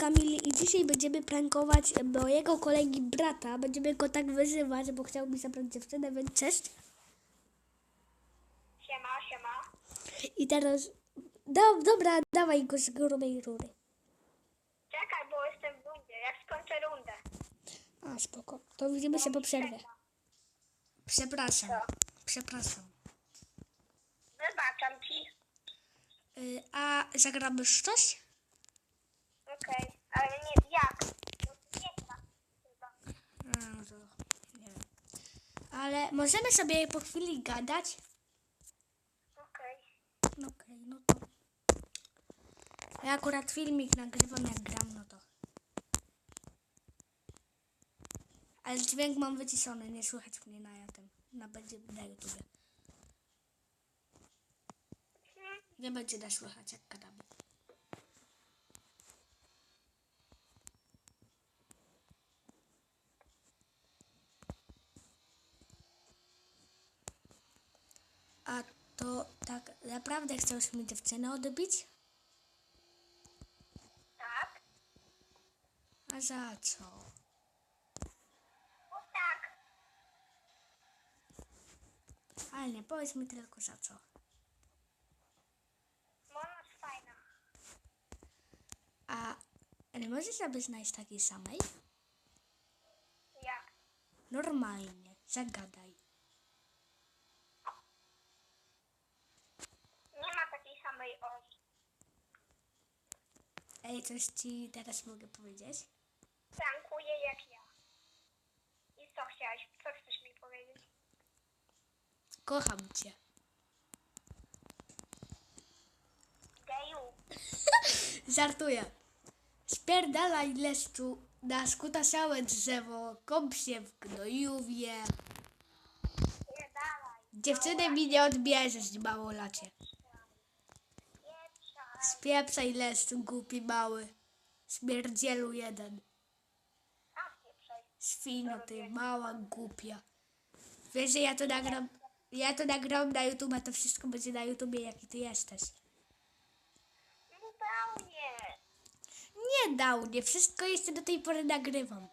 Kamil i dzisiaj będziemy prankować mojego kolegi brata. Będziemy go tak wyzywać, bo chciał mi zabrać dziewczynę, więc cześć. Siema, siema. I teraz, do, dobra, dawaj go z grubej rury. Czekaj, bo jestem w rundzie. Jak skończę rundę. A, spoko. To widzimy się po przerwie. Przepraszam. Przepraszam. Wybaczam ci. Y, a zagramy coś? Okej, ale nie jak? Bo ty nie gra chyba. A, no to nie wiem. Ale możemy sobie po chwili gadać? Okej. No okej, no to. Ja akurat filmik nagrywam jak gram, no to. Ale dźwięk mam wyciszony, nie słychać mnie na tym. Na będzie na YouTubie. Nie będzie da słychać jak gadamy. A to tak naprawdę chcesz mi dziewczynę odbić? Tak? A za co? O tak. Ale nie, powiedz mi tylko za co. Bo ona jest fajna. A nie możesz sobie znaleźć takiej samej? Jak? Normalnie, zagadaj. Nie ma takiej samej Oli. Ej, coś ci teraz mogę powiedzieć? Prankuję jak ja. I co chciałeś? Co chcesz mi powiedzieć? Kocham cię. Geju. Żartuję. Spierdalaj leszczu na skutasiałe drzewo, kąp się w gnojuwie. Nie dalej. Dziewczyny mi nie odbierzesz, małolacie. Pieprzaj. Spieprzaj leszczu, głupi mały. Śmierdzielu jeden. Świno ty, mała głupia. Wiesz, że ja to nagram, ja to nagram na YouTube, a to wszystko będzie na YouTubie, jaki ty jesteś. Nie dał, nie wszystko jeszcze do tej pory nagrywam.